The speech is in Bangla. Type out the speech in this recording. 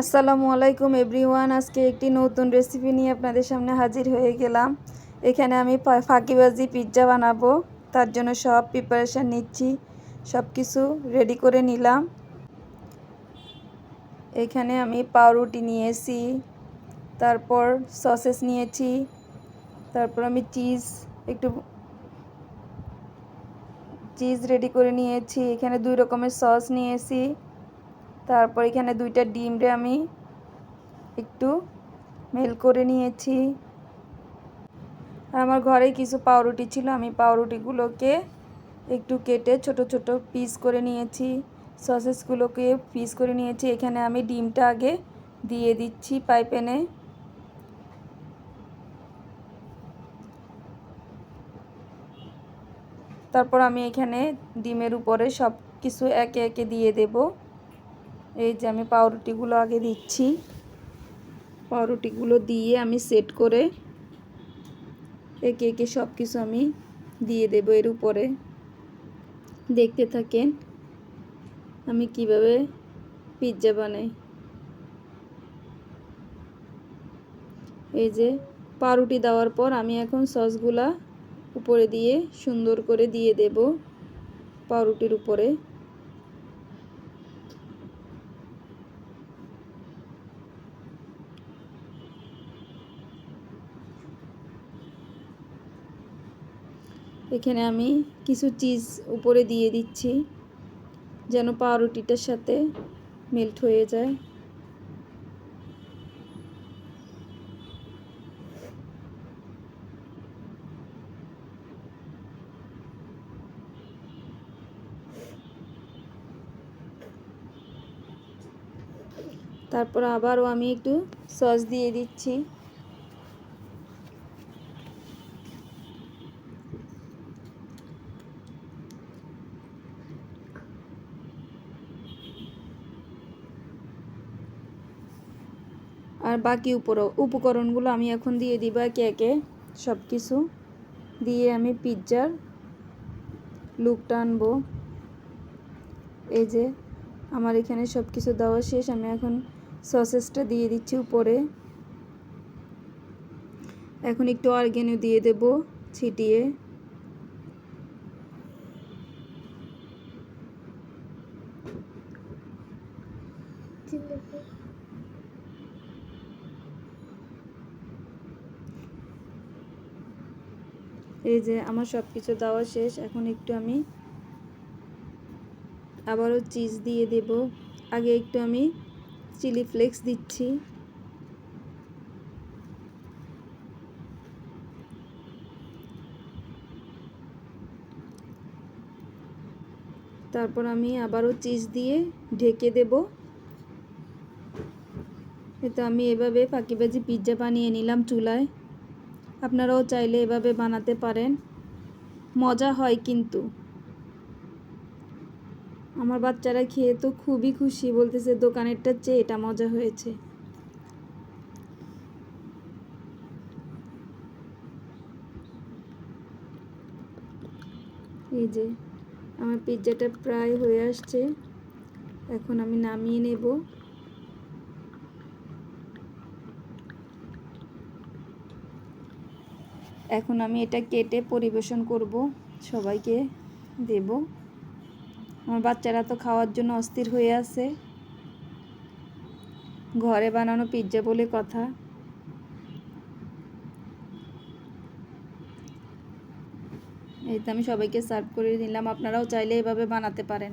আসসালামু আলাইকুম এভরিওয়ান। আজকে একটি নতুন রেসিপি নিয়ে আপনাদের সামনে হাজির হয়ে গেলাম। এখানে আমি ফাঁকিবাজি পিৎজা বানাবো। তার জন্য সব প্রিপারেশান নিচ্ছি। সব কিছু রেডি করে নিলাম। এখানে আমি পাউরুটি নিয়েছি। তারপর সসেস নিয়েছি। তারপর আমি চিজ একটু চিজ রেডি করে নিয়েছি। এখানে দুই রকমের সস নিয়েছি। তারপর এখানে দুইটা ডিমরে আমি একটু মেল করে নিয়েছি। আর আমার ঘরে কিছু পাউরুটি ছিল, আমি পাউরুটিগুলোকে একটু কেটে ছোট ছোট পিস করে নিয়েছি, সসেসগুলোকে পিস করে নিয়েছি। এখানে আমি ডিমটা আগে দিয়ে দিচ্ছি পাইপেনে। তারপর আমি এখানে ডিমের উপরে সব কিছু একে একে দিয়ে দেব। এই যে আমি পাউরুটিগুলো আগে দিচ্ছি। পাউরুটিগুলো দিয়ে আমি সেট করে একে একে সব কিছু আমি দিয়ে দেব এর উপরে। দেখতে থাকেন আমি কীভাবে পিৎজা বানাই। এই যে পাউরুটি দেওয়ার পর আমি এখন সসগুলা উপরে দিয়ে সুন্দর করে দিয়ে দেব পাউরুটির উপরে। এখানে আমি কিছু চিজ উপরে দিয়ে দিচ্ছি, যেন পাউরুটিটার সাথে মেল্ট হয়ে যায়। তারপর আবারও আমি একটু সস দিয়ে দিচ্ছি। আর বাকি উপর উপকরণগুলো আমি এখন দিয়ে দিব একে একে সব কিছু দিয়ে আমি পিৎজার লুকটা আনব। এই যে, আমার এখানে সব কিছু দেওয়া শেষ। আমি এখন সসেসটা দিয়ে দিচ্ছি উপরে। এখন একটু অর্গ্যানো দিয়ে দেব ছিটিয়ে। এই যে আমার সব কিছু দেওয়া শেষ, এখন একটু আমি আবারও চিজ দিয়ে দেব। আগে একটু আমি চিলি ফ্লেক্স দিচ্ছি। তারপর আমি আবারও চিজ দিয়ে ঢেকে দেব। তো আমি এভাবে ফাঁকিবাজি পিৎজা বানিয়ে নিলাম চুলায়। আপনারাও চাইলে এভাবে বানাতে পারেন। মজা হয় কিন্তু। আমার বাচ্চারা খেয়ে তো খুবই খুশি, বলতেছে দোকানেরটার চেয়ে এটা মজা হয়েছে। এই যে, আমার পিৎজাটা প্রায় হয়ে আসছে। এখন আমি নামিয়ে নেব। এখন আমি এটা কেটে পরিবেশন করব, সবাইকে দেব। আমার বাচ্চারা তো খাওয়ার জন্য অস্থির হয়ে আছে। ঘরে বানানো পিৎজা বলে কথা। এই তো আমি সবাইকে সার্ভ করে দিলাম আপনারাও চাইলে এভাবে বানাতে পারেন।